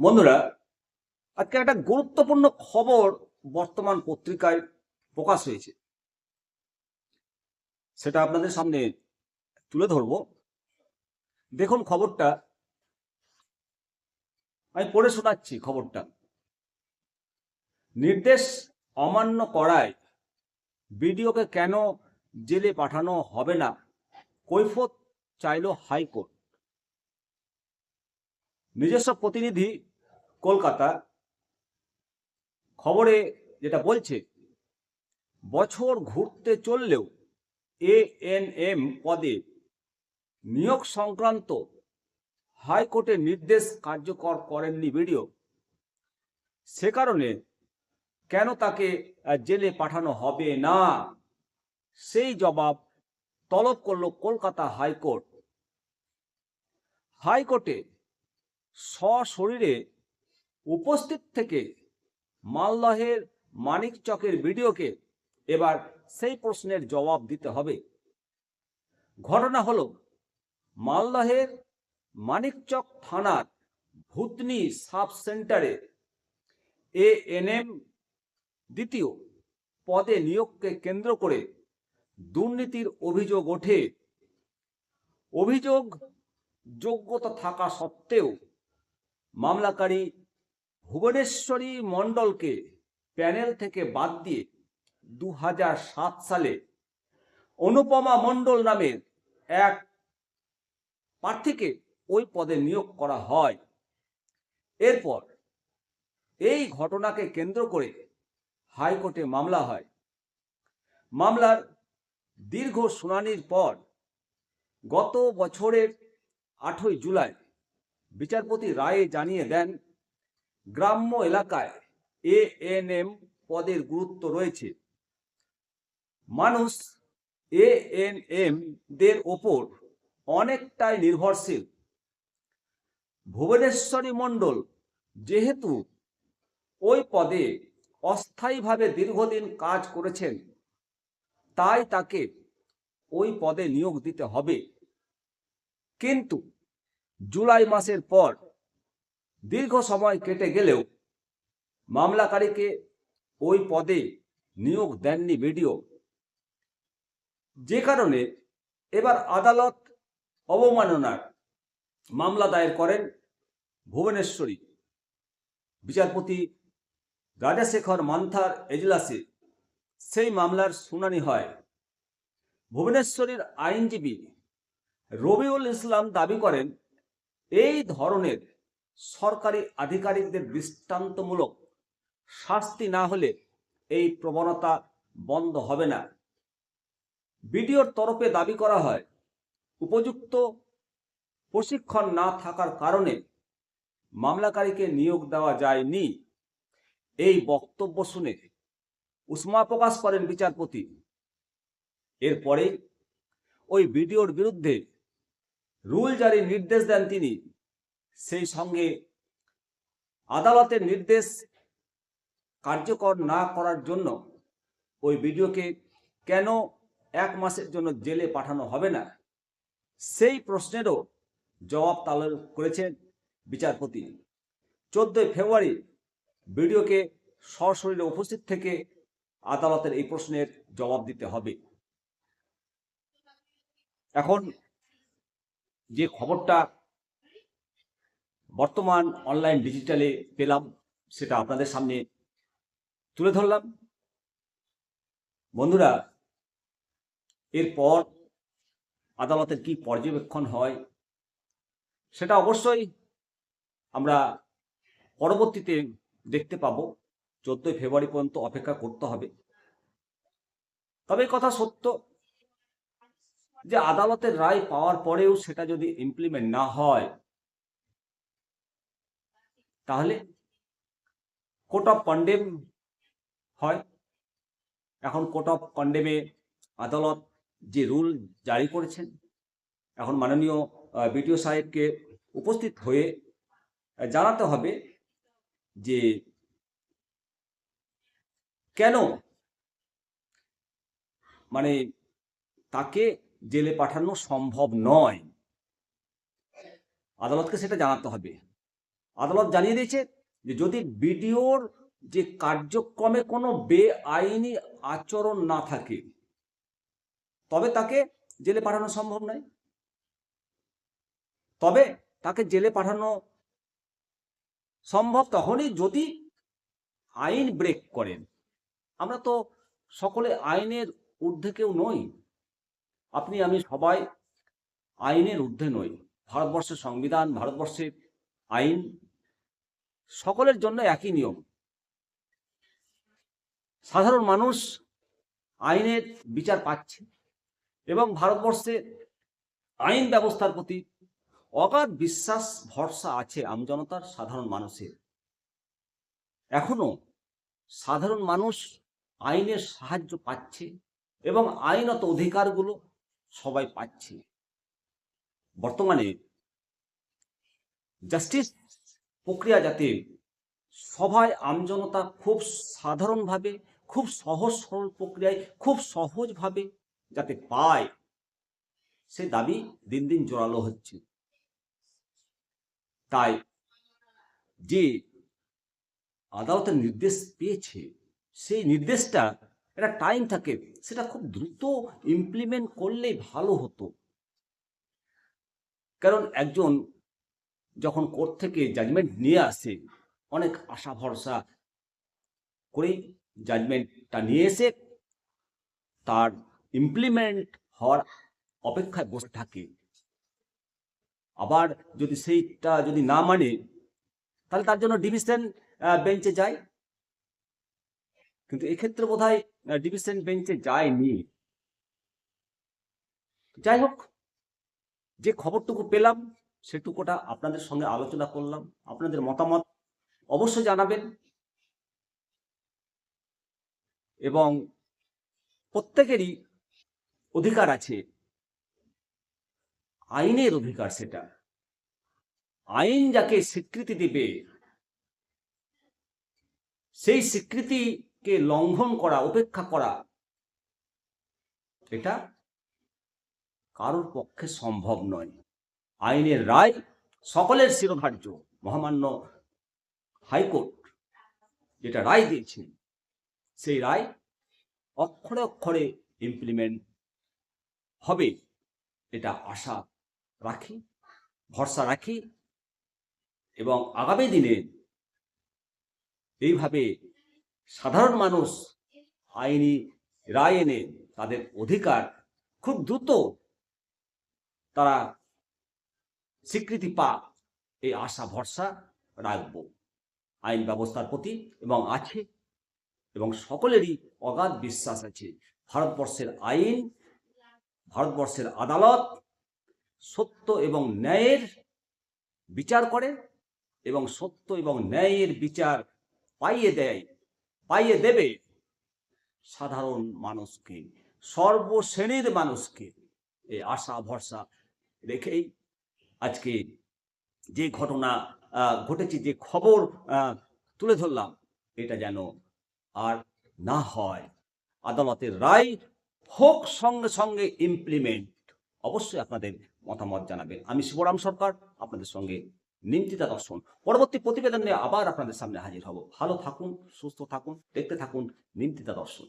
বন্ধুরা, আজকে একটা গুরুত্বপূর্ণ খবর বর্তমান পত্রিকায় প্রকাশ হয়েছে। সেটা আপনাদের সামনে তুলে ধরব। দেখুন খবরটা। আমি পড়ে শোনাচ্ছি খবরটা। নির্দেশ অমান্য করায় বিডিওকে কেন জেলে পাঠানো হবে না? কৈফত চাইল হাইকোর্ট। নিজস্ব প্রতিনিধি কলকাতা খবরে যেটা বলছে, বছর ঘুরতে চললেও এ এন এম পদে নিয়োগ সংক্রান্ত হাইকোর্টের নির্দেশ কার্যকর করেননি বিডিও। সে কারণে কেন তাকে জেলে পাঠানো হবে না? সেই জবাব তলব করল কলকাতা হাইকোর্ট। হাইকোর্টে সশরীরে উপস্থিত থেকে মালদহের মানিক চকের ভিডিওকে এবার সেই প্রশ্নের জবাব দিতে হবে। ঘটনা হল মালদহের মানিকচক থানার ভূতনি সাব সেন্টারে এ এনএম দ্বিতীয় পদে নিয়োগকে কেন্দ্র করে দুর্নীতির অভিযোগ ওঠে। অভিযোগ যোগ্যতা থাকা সত্ত্বেও মামলাকারী ভুবনেশ্বরী মণ্ডলকে প্যানেল থেকে বাদ দিয়ে দু হাজার সাত সালে অনুপমা মণ্ডল নামের এক প্রার্থীকে ওই পদে নিয়োগ করা হয়। এরপর এই ঘটনাকে কেন্দ্র করে হাইকোর্টে মামলা হয়। মামলার দীর্ঘ শুনানির পর গত বছরের আটই জুলাই বিচারপতি রায়ে জানিয়ে দেন গ্রাম্য এলাকায় এ এন এম পদের গুরুত্ব রয়েছে। মানুষ এ এন এম দের ওপর অনেকটাই নির্ভরশীল। ভুবনেশ্বরী মণ্ডল যেহেতু ওই পদে অস্থায়ীভাবে দীর্ঘদিন কাজ করেছেন, তাই তাকে ওই পদে নিয়োগ দিতে হবে। কিন্তু জুলাই মাসের পর দীর্ঘ সময় কেটে গেলেও মামলাকারীকে ওই পদে নিয়োগ দেননি বিডিও। যে কারণে এবার আদালত অবমাননার মামলা দায়ের করেন ভুবনেশ্বরী। বিচারপতি রাজাশেখর মান্থার এজলাসে সেই মামলার শুনানি হয়। ভুবনেশ্বরীর আইনজীবী রবিউল ইসলাম দাবি করেন, এই ধরনের সরকারি আধিকারিকদের দৃষ্টান্তমূলক শাস্তি না হলে এই প্রবণতা বন্ধ হবে না। বিডিওর তরফে দাবি করা হয়, উপযুক্ত প্রশিক্ষণ না থাকার কারণে মামলাকারীকে নিয়োগ দেওয়া যায়নি। এই বক্তব্য শুনে উষ্মা প্রকাশ করেন বিচারপতি। এরপরে ওই বিডিওর বিরুদ্ধে রুল জারির নির্দেশ দেন তিনি। সেই সঙ্গে আদালতের নির্দেশ কার্যকর না করার জন্য ওই ভিডিওকে কেন এক মাসের জন্য জেলে পাঠানো হবে না? সেই প্রশ্নেরও জবাব তালন করেছেন বিচারপতি। চোদ্দই ফেব্রুয়ারি ভিডিওকে সশরীরে উপস্থিত থেকে আদালতের এই প্রশ্নের জবাব দিতে হবে। এখন যে খবরটা বর্তমান অনলাইন ডিজিটালে পেলাম, সেটা আপনাদের সামনে তুলে ধরলাম। বন্ধুরা, এরপর আদালতের কি পর্যবেক্ষণ হয়, সেটা অবশ্যই আমরা পরবর্তীতে দেখতে পাবো। চোদ্দই ফেব্রুয়ারি পর্যন্ত অপেক্ষা করতে হবে। তবে কথা সত্য যে আদালতের রায় পাওয়ার পরেও সেটা যদি ইমপ্লিমেন্ট না হয় তাহলে কোর্ট অফ কন্ডেম হয়। এখন কোর্ট অফ কন্ডেমে আদালত যে রুল জারি করেছেন, এখন মাননীয় বিটিও সাহেবকে উপস্থিত হয়ে জানাতে হবে যে কেন মানে তাকে জেলে পাঠানো সম্ভব নয়। আদালতকে সেটা জানাতে হবে। আদালত জানিয়ে দিয়েছে যে যদি বিডিওর যে কার্যক্রমে কোনো বেআইনি আচরণ না থাকে, তবে তাকে জেলে পাঠানো সম্ভব নয়। তবে তাকে জেলে পাঠানো সম্ভব তখনই যদি আইন ব্রেক করেন। আমরা তো সকলে আইনের ঊর্ধ্বে কেউ নই। আপনি, আমি সবাই আইনের ঊর্ধ্বে নই। ভারতবর্ষের সংবিধান, ভারতবর্ষের আইন সকলের জন্য একই নিয়ম। সাধারণ মানুষ আইনের বিচার পাচ্ছে এবং ভারতবর্ষে আইন ব্যবস্থার প্রতি অগাধ বিশ্বাস, ভরসা আছে আমজনতার সাধারণ মানুষের। এখনও সাধারণ মানুষ আইনের সাহায্য পাচ্ছে এবং আইনত অধিকারগুলো সবাই পাচ্ছে। বর্তমানে জাস্টিস প্রক্রিয়া যাতে সবাই আমজনতা খুব সাধারণভাবে, খুব সহজ সরল প্রক্রিয়ায়, খুব সহজভাবে যাতে পায়, সে দাবি দিন দিন জোরালো হচ্ছে। তাই যে আদালতের নির্দেশ পেয়েছে, সেই নির্দেশটা একটা টাইম থাকে, সেটা খুব দ্রুত ইমপ্লিমেন্ট করলেই ভালো হতো। কারণ একজন যখন কোর্ট থেকে জাজমেন্ট নিয়ে আসে, অনেক আশা ভরসা করেই জাজমেন্টটা নিয়ে এসে তার ইমপ্লিমেন্ট হওয়ার অপেক্ষায় বসে থাকে। আবার যদি সেইটা যদি না মানে তাহলে তার জন্য ডিভিশন বেঞ্চে যায়। কিন্তু এক্ষেত্রে বোধ হয় ডিভিশন বেঞ্চে যায়নি। যাই হোক, যে খবরটুকু পেলাম সেটুকুটা আপনাদের সঙ্গে আলোচনা করলাম। আপনাদের মতামত অবশ্যই জানাবেন। এবং প্রত্যেকেরই অধিকার আছে। আইনের অধিকার সেটা। আইন যাকে স্বীকৃতি দিবে, সেই স্বীকৃতিকে লঙ্ঘন করা, উপেক্ষা করা, এটা কারোর পক্ষে সম্ভব নয়। আইনের রায় সকলের শিরোধার্য, মহামান্য হাইকোর্ট যেটা রায় দিয়েছেন সেই রায় অক্ষরে অক্ষরে ইমপ্লিমেন্ট হবে। এটা আশা রাখি, ভরসা রাখি এবং আগামী দিনে এইভাবে সাধারণ মানুষ আইনি রায় এনে তাদের অধিকার খুব দ্রুত তারা স্বীকৃতি পা এই আশা, ভরসা রাখব। আইন ব্যবস্থার প্রতি এবং আছে এবং সকলেরই অগাধ বিশ্বাস আছে। ভারতবর্ষের আইন, ভারতবর্ষের আদালত সত্য এবং ন্যায়ের বিচার করে এবং সত্য এবং ন্যায়ের বিচার পাইয়ে দেয়, পাইয়ে দেবে সাধারণ মানুষকে, সর্বশ্রেণীর মানুষকে। এই আশা, ভরসা রেখেই আজকে যে ঘটনা ঘটেছে, যে খবর তুলে ধরলাম, এটা যেন আর না হয়। আদালতের রায় হোক সঙ্গে সঙ্গে ইমপ্লিমেন্ট অবশ্যই আপনাদের মতামত জানাবেন আমি শিবরাম সরকার, আপনাদের সঙ্গে নিমতিতা দর্শন। পরবর্তী প্রতিবেদন নিয়ে আবার আপনাদের সামনে হাজির হব। ভালো থাকুন, সুস্থ থাকুন, দেখতে থাকুন নিমতিতা দর্শন।